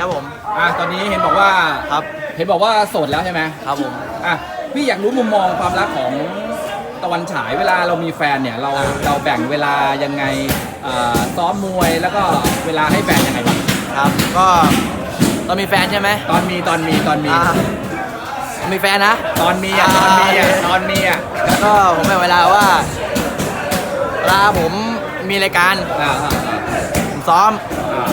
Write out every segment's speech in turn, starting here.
ครับผม อะตอนนี้เห็นบอกว่าครับ เห็นบอกว่าโสดแล้วใช่ไหมครับผม อะพี่อยากรู้มุมมองความรักของตะวันฉายเวลาเรามีแฟนเนี่ยเราอ่าเราแบ่งเวลายังไงอ่าซ้อมมวยแล้วก็เวลาให้แฟนยังไงบ้างครับ ก็ตอนมีแฟนใช่ไหมตอนมีตอนมีตอนมี อ่ามีแฟนนะ ตอนมีอะตอนมีอะอ่าตอนมีอะแล้วก็ผมแบ่งเวลาว่าเวลาผมมีรายการอ่าอ่าผมซ้อม อ่า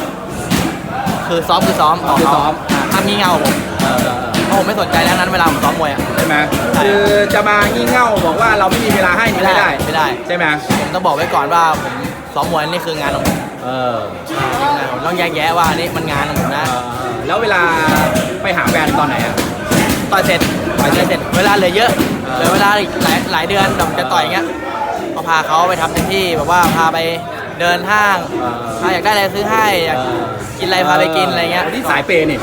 คือซ้อมคือซ้อมซ้อมคือซ้อมาห้ามงี่เง่าผมเออเออเออเพราะผมไม่สนใจแล้วนั้นเวลาผมซ้อมมวยอะ ใช่ไหมใช่ คือจะมางี่เง่าบอกว่าเราไม่มีเวลาให้นี่ไม่ได้ไม่ได้ ใช่ไหมผมต้องบอกไว้ก่อนว่าผมซ้อมมวยนี่คืองานของผมเอองานผมต้องแยกแยะว่านี่มันงานของผมเอนะอเออแล้วเวลาไปหาแฟนตอนไหนอะ ต่อยเสร็จต่อยเสร็จเสร็จเวลาเหลือเยอะเออเหลือเวลาอีกหลายหลายเดือนแบบจะต่อยอย่างเงี้ยก็พาเขาไปทำเต็มที่แบบว่าพาไป เดินห้างเออถ้าอยากได้อะไรซื้อให้อยากกินอะไรพาไปกินอะไรเงี้ยนี่สายเปย์นี่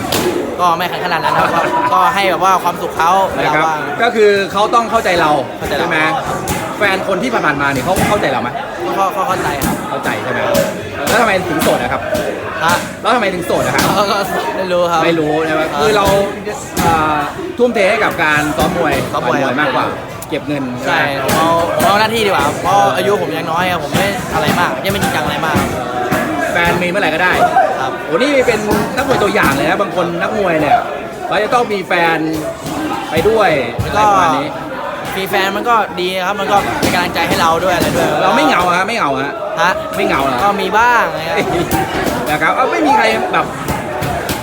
ก็ไม่ขนาดนั้นครับก็ก็ให้แบบว่าความสุขเขาเวนะลาครับว่าง ก็คือเขาต้องเข้าใจเราเข้าใจเรา ใช่ไหมแฟนคนที่ผ่านๆมาเนี่ยเขาเข้าใจเราไหมก็ก็เข้าใจครับ เข้าใจใช่ไหม แล้วทำไมถึงโสดนะครับฮะแล้วทำไมถึงโสดนะครับก็ก็ไม่รู้ครับ ไม่รู้ใช่ไหมครับคือเราอ่าทุ่มเทให้กับการซ้อมมวยซ้อมมวยต่ยมากกว่า เก็บเงินใช่ไหมผมเอาผมเอาหน้าที่ดีกว่าเพราะอายุผมยังน้อยอะผมไม่อะไรมากยังไม่จริงจังอะไรมากแฟนมีเมื่อไหร่ก็ได้ ครับ โอ้นี่เป็นนักมวยตัวอย่างเลยนะบางคนนักมวยเนี่ยเขาจะต้องมีแฟนไปด้วยแล้วอะไรก็ประมาณนี้ มีแฟนมันก็ดีครับมันก็เป็นกำลังใจให้เราด้วยอะไรด้วยเราไม่เหงาอะฮะไม่เหงาอะฮะฮะไม่เหงาเหรอก็มีบ้างนะครับ นะครับเอาไม่มีใครแบบ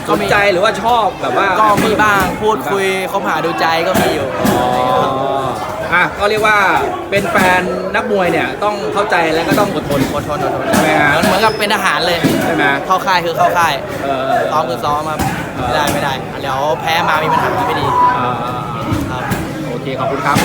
ก็สนมี ใจหรือว่าชอบแบบว่าก็มีบ้างพูดคุยคบหาดูใจก็มีอยู่ อ๋ออะก็เรียกว่าเป็นแฟนนักมวยเนี่ยต้องเข้าใจและก็ต้องอดทนอดทนอดทนใช่ไหมฮะเหมือนเหมือนกับเป็นทหารเลย ใช่ไหมเข้าค่ายคือเข้าค่ายเออ ซ้อมคือซ้อมครับเออ ไม่ได้ไม่ได้เดี๋ยวแพ้มามีปัญหาไม่ดีอ่าครับ โอเคขอบคุณครับ